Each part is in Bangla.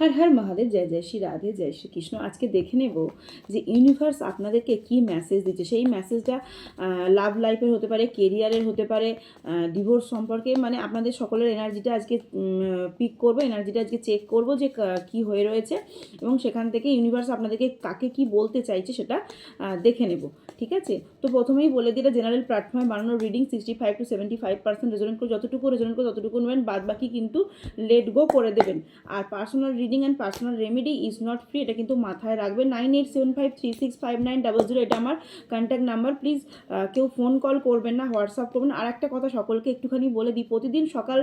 হর হর মহাদেব, জয় জয় শ্রী রাধে, জয় শ্রীকৃষ্ণ আজকে দেখে নেব যে ইউনিভার্স আপনাদেরকে কি মেসেজ দিচ্ছে। সেই মেসেজটা লাভ লাইফের হতে পারে কেরিয়ারের হতে পারে ডিভোর্স সম্পর্কে মানে আপনাদের সকলের এনার্জিটা আজকে পিক করব এনার্জিটা আজকে চেক করব যে, কা- হয়ে রয়েছে এবং সেখান থেকে ইউনিভার্স আপনাদেরকে কাকে কি বলতে চাইছে সেটা দেখে নেব, ঠিক আছে? তো প্রথমেই বলে দিলে জেনারেল প্ল্যাটফর্মে বানানোর reading sixty five to seventy five percent resonant করে, যতটুকু রেজনেন্ট করে, ততটুকু নেবেন বাদ বাকি কিন্তু লেট গো করে দেবেন। আর personal reading and personal remedy is not free এটা কিন্তু মাথায় রাখবেন। Nine eight seven five three six five nine double zero এটা আমার কন্ট্যাক্ট নাম্বার প্লিজ কেউ ফোন কল করবেন না হোয়াটসঅ্যাপ করবেন আর একটা কথা সকলকে একটুখানি বলে দিই। প্রতিদিন সকাল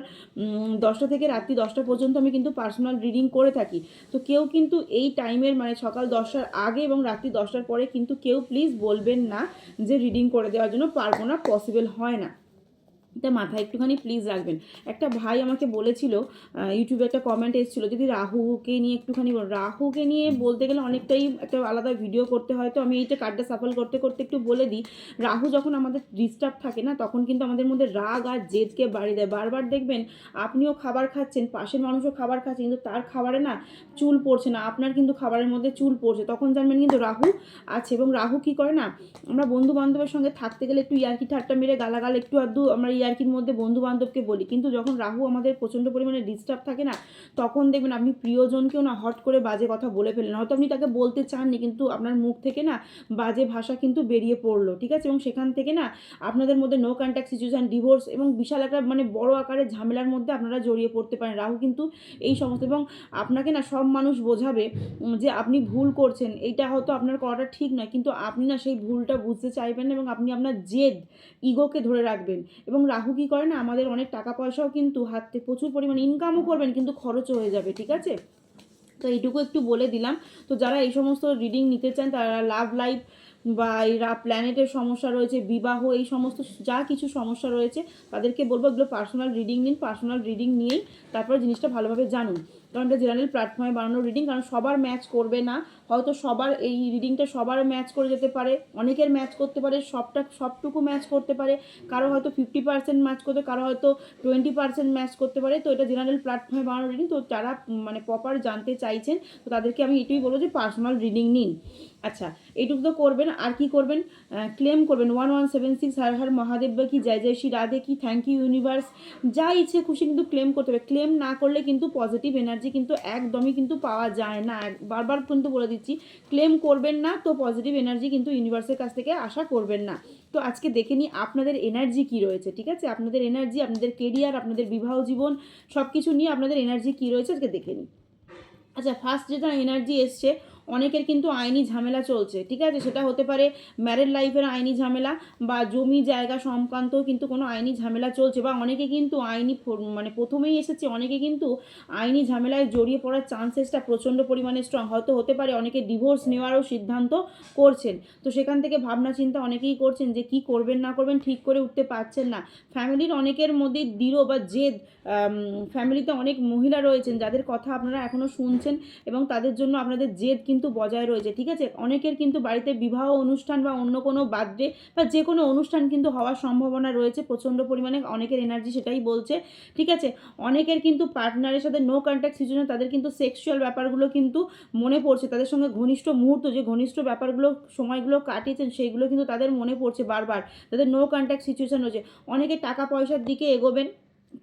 দশটা থেকে রাত্রি দশটা পর্যন্ত আমি কিন্তু পার্সোনাল রিডিং করে থাকি। তো কেউ কিন্তু এই টাইমের মানে সকাল দশটার আগে এবং রাত্রি দশটার পরে কিন্তু কেউ প্লিজ বলবেন না যে রিডিং করে দেওয়ার জন্য পারব না পসিবল হয় না। এটা মাথায় একটুখানি প্লিজ রাখবেন। একটা ভাই আমাকে বলেছিল ইউটিউবে একটা কমেন্ট এসেছিল, যদি রাহুকে নিয়ে একটুখানি রাহুকে নিয়ে বলতে গেলে অনেকটাই একটা আলাদা ভিডিও করতে হয়। তো আমি এইটা কার্ডটা সাফল করতে করতে একটু বলে দিই। রাহু যখন আমাদের ডিস্টার্ব থাকে না, তখন কিন্তু আমাদের মধ্যে রাগ আর জেদকে বাড়িয়ে দেয়। বারবার দেখবেন আপনিও খাবার খাচ্ছেন, পাশের মানুষও খাবার খাচ্ছে, কিন্তু তার খাবারে না চুল পড়ছে না, আপনার কিন্তু খাবারের মধ্যে চুল পড়ছে। তখন জানবেন কিন্তু রাহু আছে এবং রাহু কি করে না, আমরা বন্ধু বান্ধবের সঙ্গে থাকতে গেলে একটু ইয়ার্কি ঠাট্টা মেরে গালাগাল একটু আধটু আমরা ইয়ার্কির মধ্যে বন্ধু বান্ধবকে বলি, কিন্তু যখন রাহু আমাদের প্রচণ্ড পরিমাণে ডিস্টার্ব থাকে না, তখন দেখবেন আপনি প্রিয়জনকেও না হট করে বাজে কথা বলে ফেলেন হয়তো আপনি তাকে বলতে চাননি, কিন্তু আপনার মুখ থেকে না বাজে ভাষা কিন্তু বেরিয়ে পড়ল, ঠিক আছে? এবং সেখান থেকে না আপনাদের মধ্যে নো কন্ট্যাক্ট সিচুয়েশন ডিভোর্স এবং বিশাল একটা মানে বড় আকারের ঝামেলার মধ্যে আপনারা জড়িয়ে পড়তে পারেন। রাহু কিন্তু এই সমস্ত এবং আপনাকে না সব মানুষ বোঝাবে যে আপনি ভুল করছেন, এইটা হয়তো আপনার করাটা ঠিক নয়, কিন্তু আপনি না সেই ভুলটা বুঝতে চাইবেন এবং আপনি আপনার জেদ ইগোকে ধরে রাখবেন। এবং রাহু কী করে না, আমাদের অনেক টাকা পয়সাও কিন্তু হাতে প্রচুর পরিমাণ ইনকামও করবেন, কিন্তু খরচও হয়ে যাবে, ঠিক আছে? তো এইটুকু একটু বলে দিলাম। তো যারা এই সমস্ত রিডিং নিতে চান, তারা লাভ লাইফ বা এই রা প্ল্যানেটের সমস্যা রয়েছে, বিবাহ, এই সমস্ত যা কিছু সমস্যা রয়েছে, তাদেরকে বলব এগুলো পার্সোনাল রিডিং নিন পার্সোনাল রিডিং নিয়েই তারপর জিনিসটা ভালোভাবে জানুন। কারণ এটা জেনারেল প্ল্যাটফর্মে বানানো রিডিং কারণ সবার ম্যাচ করবে না। হয়তো সবার এই রিডিংটা সবার ম্যাচ করে যেতে পারে, অনেকের ম্যাচ করতে পারে, সবটা, সবটুকু ম্যাচ করতে পারে। কারও হয়তো ফিফটি পার্সেন্ট ম্যাচ করতে, কারও হয়তো টোয়েন্টি পার্সেন্ট ম্যাচ করতে পারে। তো এটা জেনারেল প্ল্যাটফর্মে বানানো রিডিং তো যারা মানে প্রপার জানতে চাইছেন, তো তাদেরকে আমি এটুই বলব যে পার্সোনাল রিডিং নিন। আচ্ছা এইটুকু তো করবেন, আর কি করবেন? ক্লেম করবেন। One one seven six Har Har Mahadev বা কি, জয় জয় শ্রী রাধে, কি থ্যাংক ইউ ইউনিভার্স যা ইচ্ছে খুশি কিন্তু ক্লেম করতে হবে। ক্লেম না করলে কিন্তু পজিটিভ এনার্জি কিন্তু একদমই কিন্তু পাওয়া যায় না। বারবার কিন্তু বলে দিচ্ছি ক্লেম করবেন না তো পজিটিভ এনার্জি কিন্তু ইউনিভার্সের কাছ থেকে আশা করবেন না। তো আজকে দেখে নিই আপনাদের এনার্জি কি রয়েছে, ঠিক আছে? আপনাদের এনার্জি আপনাদের কেরিয়ার আপনাদের বিবাহ জীবন সব কিছু নিয়ে আপনাদের এনার্জি কি রয়েছে আজকে দেখে নিই। আচ্ছা ফার্স্ট যেটা এনার্জি এসছে অনেকের কিন্তু আইনি ঝামেলা চলছে, ঠিক আছে? সেটা হতে পারে ম্যারেড লাইফের আইনি ঝামেলা বা জমি জায়গা সংক্রান্ত কিন্তু কোনো আইনি ঝামেলা চলছে বা অনেকে কিন্তু আইনি মানে প্রথমেই এসেছে, অনেকে কিন্তু আইনি ঝামেলায় জড়িয়ে পড়ার চান্সেসটা প্রচণ্ড পরিমাণে স্ট্রং হয়তো হতে পারে অনেকে ডিভোর্স নেওয়ারও সিদ্ধান্ত করছেন। তো সেখান থেকে ভাবনা চিন্তা অনেকেই করছেন যে কি করবেন, না করবেন, ঠিক করে উঠতে পারছেন না। ফ্যামিলির অনেকের মধ্যে দৃঢ় বা জেদ ফ্যামিলিতে অনেক মহিলা রয়েছেন যাদের কথা আপনারা এখনও শুনছেন এবং তাদের জন্য আপনাদের জেদ কিন্তু বজায় রয়েছে, ঠিক আছে? অনেকের কিন্তু বাড়িতে বিবাহ অনুষ্ঠান বা অন্য কোনো বার্থডে বা যে কোনো অনুষ্ঠান কিন্তু হওয়ার সম্ভাবনা রয়েছে, প্রচণ্ড পরিমাণে অনেকের এনার্জি সেটাই বলছে, ঠিক আছে? অনেকের কিন্তু পার্টনারের সাথে নো কন্ট্যাক্ট সিচুয়েশন তাদের কিন্তু সেক্সুয়াল ব্যাপারগুলো কিন্তু মনে পড়ছে। তাদের সঙ্গে ঘনিষ্ঠ মুহূর্ত, যে ঘনিষ্ঠ ব্যাপারগুলো, সময়গুলো কাটিয়েছেন সেইগুলো কিন্তু তাদের মনে পড়ছে বারবার। তাদের নো কন্ট্যাক্ট সিচুয়েশন রয়েছে। অনেকে টাকা পয়সার দিকে এগোবেন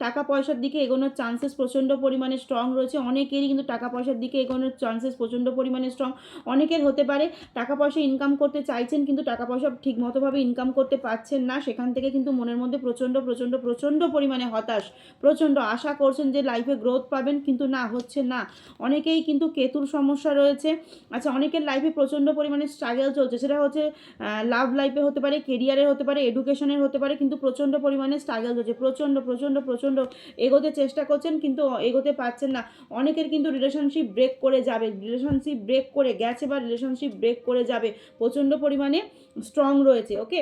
টাকা পয়সার দিকে এগোনোর চান্সেস প্রচণ্ড পরিমাণে স্ট্রং রয়েছে। অনেকেরই কিন্তু টাকা পয়সার দিকে এগোনোর চান্সেস প্রচণ্ড পরিমাণে স্ট্রং অনেকের হতে পারে টাকা পয়সা ইনকাম করতে চাইছেন কিন্তু টাকা পয়সা ঠিক মতোভাবে ইনকাম করতে পারছেন না। সেখান থেকে কিন্তু মনের মধ্যে প্রচণ্ড প্রচণ্ড প্রচণ্ড পরিমাণে হতাশ, প্রচণ্ড আশা করছেন যে লাইফে গ্রোথ পাবেন কিন্তু না, হচ্ছে না। অনেকেই কিন্তু কেতুর সমস্যা রয়েছে। আচ্ছা অনেকের লাইফে প্রচণ্ড পরিমাণে স্ট্রাগল চলছে। সেটা হচ্ছে লাভ লাইফে হতে পারে কেরিয়ারের হতে পারে এডুকেশনের হতে পারে, কিন্তু প্রচণ্ড পরিমাণে স্ট্রাগল চলছে। প্রচণ্ড প্রচণ্ড এগোতে চেষ্টা করছেন, কিন্তু এগোতে পারছেন না। অনেকের কিন্তু রিলেশনশিপ ব্রেক করে যাবে রিলেশনশিপ ব্রেক করে গেছে বা রিলেশনশিপ ব্রেক করে যাবে, প্রচণ্ড পরিমাণে স্ট্রং রয়েছে ওকে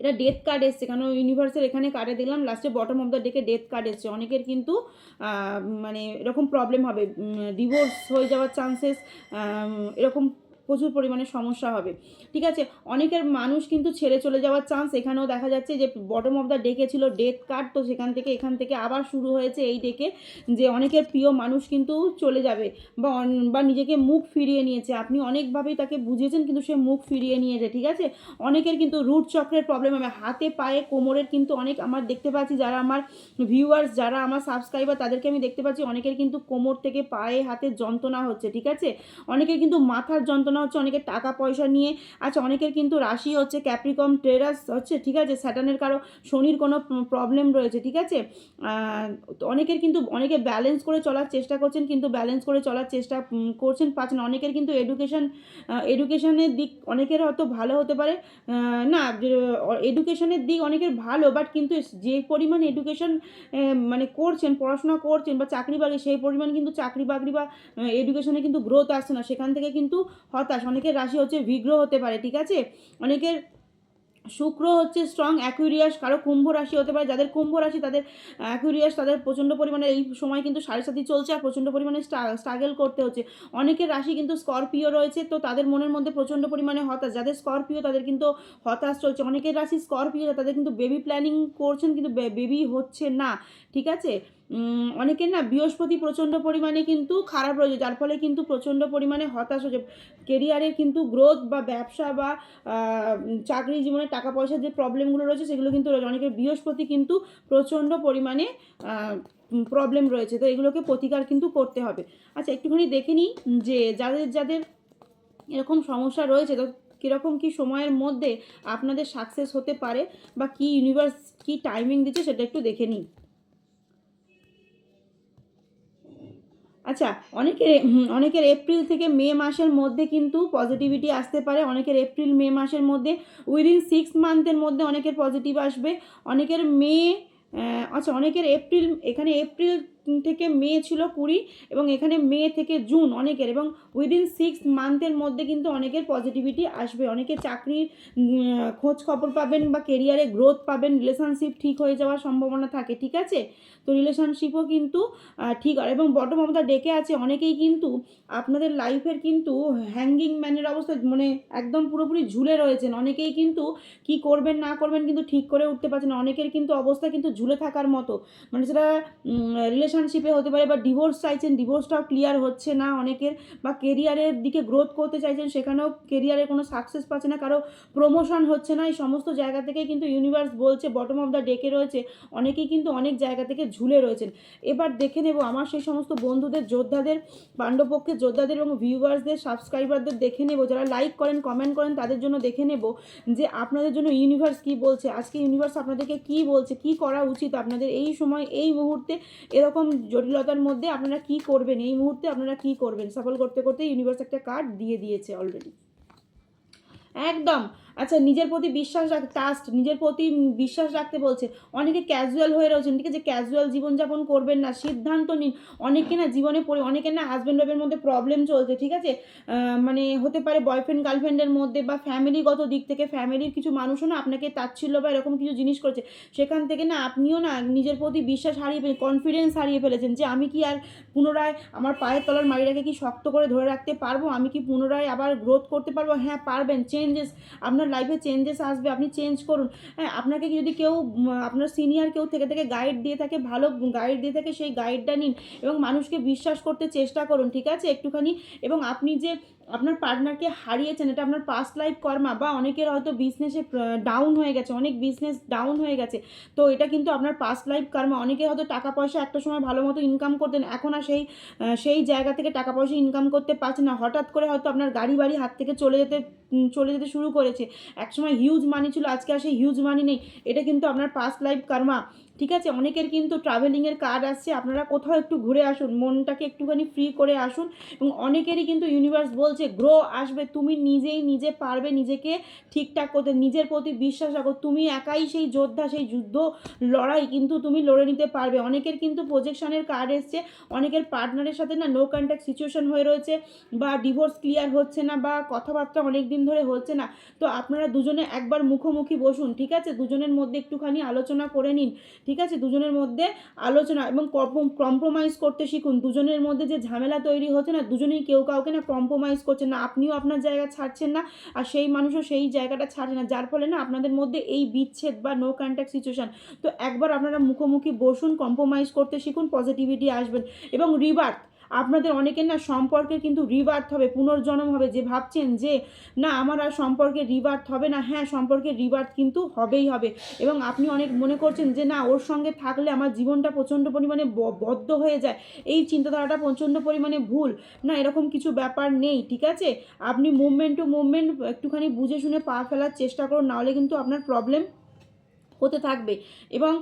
এটা ডেথ কার্ড এসছে, কেন ইউনিভার্সের এখানে কার্ডে দেখলাম লাস্টে বটম অফ দ্য ডেকে ডেথ কার্ড এসছে। অনেকের কিন্তু মানে এরকম প্রবলেম হবে ডিভোর্স হয়ে যাওয়ার চান্সেস এরকম প্রচুর পরিমাণে সমস্যা হবে। ঠিক আছে? অনেকের মানুষ কিন্তু ছেড়ে চলে যাওয়ার চান্স এখানেও দেখা যাচ্ছে যে বটম অফ দ্য ডেকে ছিল ডেথ কার্ড তো সেখান থেকে, এখান থেকে আবার শুরু হয়েছে এই ডেকে যে, অনেকের প্রিয় মানুষ কিন্তু চলে যাবে বা বা নিজেকে মুখ ফিরিয়ে নিয়েছে। আপনি অনেকভাবেই তাকে বুঝিয়েছেন, কিন্তু সে মুখ ফিরিয়ে নিয়েছে, ঠিক আছে? অনেকের কিন্তু রুট চক্রের প্রবলেম হবে। হাতে, পায়ে, কোমরের কিন্তু অনেক আমার দেখতে পাচ্ছি যারা আমার ভিউয়ার্স যারা আমার সাবস্ক্রাইবার তাদেরকে আমি দেখতে পাচ্ছি অনেকের কিন্তু কোমর থেকে পায়ে, হাতে যন্ত্রণা হচ্ছে, ঠিক আছে? অনেকের কিন্তু মাথার যন্ত্রণা হচ্ছে অনেকের টাকা পয়সা নিয়ে। আচ্ছা অনেকের কিন্তু রাশি হচ্ছে ক্যাপ্রিকম টেরাস হচ্ছে, ঠিক আছে? স্যাটানের কারও শনির কোনো প্রবলেম রয়েছে, ঠিক আছে? অনেকের কিন্তু, অনেকে ব্যালেন্স করে চলার চেষ্টা করছেন, কিন্তু ব্যালেন্স করে চলার চেষ্টা করছেন, পাচ্ছেন। অনেকের কিন্তু এডুকেশন এডুকেশনের দিক অনেকের হয়তো ভালো হতে পারে। না এডুকেশনের দিক অনেকের ভালো বাট কিন্তু যে পরিমাণ এডুকেশন মানে করছেন, পড়াশোনা করছেন বা চাকরি বাকরি, সেই পরিমাণ কিন্তু চাকরি বাকরি বা এডুকেশনে কিন্তু গ্রোথ আসছে না। সেখান থেকে কিন্তু হতাশ, অনেকের রাশি হচ্ছে বিগ্রহ হতে পারে, ঠিক আছে? অনেকের শুক্র হচ্ছে স্ট্রং অ্যাকুইরিয়াস কারও কুম্ভ রাশি হতে পারে, যাদের কুম্ভ রাশি, তাদের অ্যাকুইরিয়াস তাদের প্রচণ্ড পরিমাণে এই সময় কিন্তু সাড়ে সাথী চলছে আর প্রচণ্ড পরিমাণে স্ট্রাগল করতে হচ্ছে। অনেকের রাশি কিন্তু স্করপিও রয়েছে, তো তাদের মনের মধ্যে প্রচণ্ড পরিমাণে হতাশ। যাদের স্করপিও তাদের কিন্তু হতাশ চলছে। অনেকের রাশি স্করপিও তাদের কিন্তু বেবি প্ল্যানিং করছেন, কিন্তু বেবি হচ্ছে না, ঠিক আছে? অনেকের না বৃহস্পতি প্রচণ্ড পরিমাণে কিন্তু খারাপ রয়েছে, যার ফলে কিন্তু প্রচণ্ড পরিমাণে হতাশ হচ্ছে। কেরিয়ারের কিন্তু গ্রোথ বা ব্যবসা বা চাকরি জীবনে টাকা পয়সার যে প্রবলেমগুলো রয়েছে, সেগুলো কিন্তু রয়েছে। অনেকের বৃহস্পতি কিন্তু প্রচণ্ড পরিমাণে প্রবলেম রয়েছে। তো এগুলোকে প্রতিকার কিন্তু করতে হবে। আচ্ছা একটুখানি দেখে নিই যে যাদের যাদের এরকম সমস্যা রয়েছে, তো কীরকম কী সময়ের মধ্যে আপনাদের সাকসেস হতে পারে বা কি ইউনিভার্স কি টাইমিং দিচ্ছে সেটা একটু দেখে নিই। আচ্ছা অনেকের অনেকের এপ্রিল থেকে মে মাসের মধ্যে কিন্তু পজিটিভিটি আসতে পারে, অনেকের এপ্রিল, মে মাসের মধ্যে উইদিন সিক্স মান্থের মধ্যে অনেকের পজিটিভ আসবে, অনেকের মে আচ্ছা অনেকের এপ্রিল, এখানে এপ্রিল থেকে মে ছিল কুড়ি এবং এখানে মে থেকে জুন অনেকের এবং উইদিন সিক্স মান্থের মধ্যে কিন্তু অনেকের পজিটিভিটি আসবে। অনেকে চাকরির খোঁজ খবর পাবেন বা কেরিয়ারে গ্রোথ পাবেন রিলেশনশিপ ঠিক হয়ে যাওয়ার সম্ভাবনা থাকে, ঠিক আছে? তো রিলেশনশিপও কিন্তু ঠিক এবং বটম অফ দ্য ডেকে আছে। অনেকেই কিন্তু আপনাদের লাইফের কিন্তু হ্যাঙ্গিং ম্যানের অবস্থা মানে একদম পুরোপুরি ঝুলে রয়েছেন। অনেকেই কিন্তু কি করবেন, না করবেন কিন্তু ঠিক করে উঠতে পারছেন অনেকের কিন্তু অবস্থা কিন্তু ঝুলে থাকার মতো। মানে সেটা রিলেশনশিপে হতে পারে বা ডিভোর্স চাইছেন ডিভোর্সটাও ক্লিয়ার হচ্ছে না অনেকের বা কেরিয়ারের দিকে গ্রোথ করতে চাইছেন, সেখানেও কেরিয়ারে কোনো সাকসেস পাচ্ছে না, কারও প্রমোশন হচ্ছে না, এই সমস্ত জায়গা থেকেই কিন্তু ইউনিভার্স বলছে বটম অফ দ্য ডেকে রয়েছে, অনেকেই কিন্তু অনেক জায়গা থেকে ঝুলে রয়েছেন। এবার দেখে নেব আমার সেই সমস্ত বন্ধুদের, যোদ্ধাদের, পাণ্ডবপক্ষের যোদ্ধাদের এবং ভিউয়ার্সদের সাবস্ক্রাইবারদের দেখে নেব, যারা লাইক করেন কমেন্ট করেন, তাদের জন্য দেখে নেব যে আপনাদের জন্য ইউনিভার্স কি বলছে, আজকে ইউনিভার্স আপনাদেরকে কি বলছে, কি করা উচিত, আপনাদের এই সময়, এই মুহূর্তে এরকম জটিলতার মধ্যে আপনারা কি করবেন? এই মুহূর্তে আপনারা কি করবেন? সফল করতে করতে ইউনিভার্স একটা কার্ড দিয়ে দিয়েছে অলরেডি একদম। আচ্ছা নিজের প্রতি বিশ্বাস রাখ ট্রাস্ট নিজের প্রতি বিশ্বাস রাখতে বলছে। অনেকে ক্যাজুয়াল হয়ে রয়েছেন, ঠিক আছে? ক্যাজুয়াল জীবনযাপন করবেন না, সিদ্ধান্ত নিন। অনেকে না জীবনে পড়ে অনেকের না হাজব্যান্ড ওয়াইফের মধ্যে প্রবলেম চলছে, ঠিক আছে? মানে হতে পারে বয়ফ্রেন্ড গার্লফ্রেন্ডের মধ্যে বা ফ্যামিলিগত দিক থেকে ফ্যামিলির কিছু মানুষও না আপনাকে তাচ্ছিল্য বা এরকম কিছু জিনিস করেছে। সেখান থেকে না আপনিও না নিজের প্রতি বিশ্বাস হারিয়ে ফেলে কনফিডেন্স হারিয়ে ফেলেছেন যে আমি কি আর পুনরায় আমার পায়ের তলার মাড়িটাকে কি শক্ত করে ধরে রাখতে পারব? আমি কি পুনরায় আবার গ্রোথ করতে পারব? হ্যাঁ পারবেন। চেঞ্জেস আপনার লাইফে চেঞ্জেস আসবে, আপনি চেঞ্জ করুন। হ্যাঁ আপনাকে যদি কেউ আপনার সিনিয়র কেউ থেকে থেকে গাইড দিয়ে থাকে, ভালো গাইড দিয়ে থাকে, সেই গাইডটা নিন এবং মানুষকে বিশ্বাস করতে চেষ্টা করুন, ঠিক আছে? একটুখানি, এবং আপনি যে আপনার পার্টনারকে হারিয়েছেন, এটা আপনার পাস্ট লাইফ কর্মা বা অনেকের হয়তো বিজনেসে ডাউন হয়ে গেছে, অনেক বিজনেস ডাউন হয়ে গেছে। তো এটা কিন্তু আপনার পাস্ট লাইফ কর্মা, অনেকে হয়তো টাকা পয়সা একটা সময় ভালো মতো ইনকাম করতেন, এখন আর সেই সেই জায়গা থেকে টাকা পয়সা ইনকাম করতে পারছে না। হঠাৎ করে হয়তো আপনার গাড়ি বাড়ি হাত থেকে চলে যেতে চলে যেতে শুরু করেছে। একসময় হিউজ মানি ছিল, আজকে আর সেই হিউজ মানি নেই। এটা কিন্তু আপনার পাস্ট লাইফ কর্মা ঠিক আছে? অনেকের কিন্তু ট্রাভেলিংয়ের কার্ড আসছে। আপনারা কোথাও একটু ঘুরে আসুন, মনটাকে একটুখানি ফ্রি করে আসুন এবং অনেকেরই কিন্তু ইউনিভার্স বলছে গ্রো আসবে, তুমি নিজেই নিজে পারবে নিজেকে ঠিকঠাক করতে, নিজের প্রতি বিশ্বাস রাখো। তুমি একাই সেই যোদ্ধা, সেই যুদ্ধ লড়াই কিন্তু তুমি লড়ে নিতে পারবে। অনেকের কিন্তু প্রজেকশনের কার্ড এসছে। অনেকের পার্টনারের সাথে না নো কন্ট্যাক্ট সিচুয়েশন হয়ে রয়েছে বা ডিভোর্স ক্লিয়ার হচ্ছে না বা কথাবার্তা অনেক দিন ধরে হচ্ছে না। তো আপনারা দুজনে একবার মুখোমুখি বসুন, ঠিক আছে? দুজনের মধ্যে একটুখানি আলোচনা করে নিন। ঠিক আছে? দুজনের মধ্যে আলোচনা এবং কম্প্রোমাইজ করতে শিখুন। দুজনের মধ্যে যে ঝামেলা তৈরি হচ্ছে না, দুজনেই কেউ কাউকে না কম্প্রোমাইজ করছে না, আপনিও আপনার জায়গা ছাড়ছেন না আর সেই মানুষও সেই জায়গাটা ছাড়ছে না। যার ফলে না আপনাদের মধ্যে এই বিচ্ছেদ বা নো কন্ট্যাক্ট সিচুয়েশান তো একবার আপনারা মুখোমুখি বসুন কম্প্রোমাইজ করতে শিখুন পজিটিভিটি আসবেন। এবং রিবার্থ আপনাদের অনেকের না সম্পর্কে কিন্তু রিবার্থ হবে, পুনর্জন্ম হবে, যে ভাবছেন যে, না, আমার আর সম্পর্কে রিবার্থ হবে না। হ্যাঁ সম্পর্কে রিবার্থ কিন্তু হবেই হবে। এবং আপনি অনেক মনে করছেন যে, না, ওর সঙ্গে থাকলে আমার জীবনটা প্রচণ্ড পরিমাণে বদ্ধ হয়ে যায়। এই চিন্তাধারাটা প্রচণ্ড পরিমাণে ভুল। না, এরকম কিছু ব্যাপার নেই, ঠিক আছে? আপনি মুভমেন্ট টু মুভমেন্ট একটুখানি বুঝে শুনে পা ফেলার চেষ্টা করুন, নাহলে কিন্তু আপনার প্রবলেম হতে থাকবে। এবং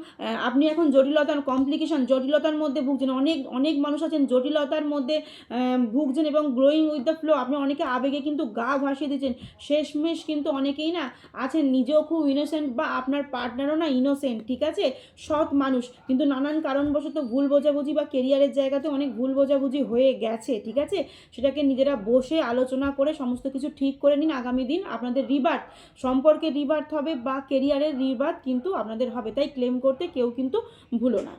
আপনি এখন জটিলতার কমপ্লিকেশন জটিলতার মধ্যে ভুগছেন। অনেক অনেক মানুষ আছেন জটিলতার মধ্যে ভুগছেন এবং গ্রোয়িং উইথ দ্য ফ্লো আপনি অনেকে আবেগে কিন্তু গা ভাসিয়ে দিচ্ছেন। শেষমেশ কিন্তু অনেকেই না আছেন নিজেও খুব ইনোসেন্ট বা আপনার পার্টনারও না ইনোসেন্ট ঠিক আছে? সৎ মানুষ। কিন্তু নানান কারণবশত ভুল বোঝাবুঝি বা কেরিয়ারের জায়গাতে অনেক ভুল বোঝাবুঝি হয়ে গেছে, ঠিক আছে? সেটাকে নিজেরা বসে আলোচনা করে সমস্ত কিছু ঠিক করে নিন। আগামী দিন আপনাদের রিবার্থ সম্পর্কে রিবার্থ হবে বা কেরিয়ারের রিবার্থ কিন্তু আপনাদের হবে তাই ক্লেম করতে কেউ কিন্তু ভুলো না।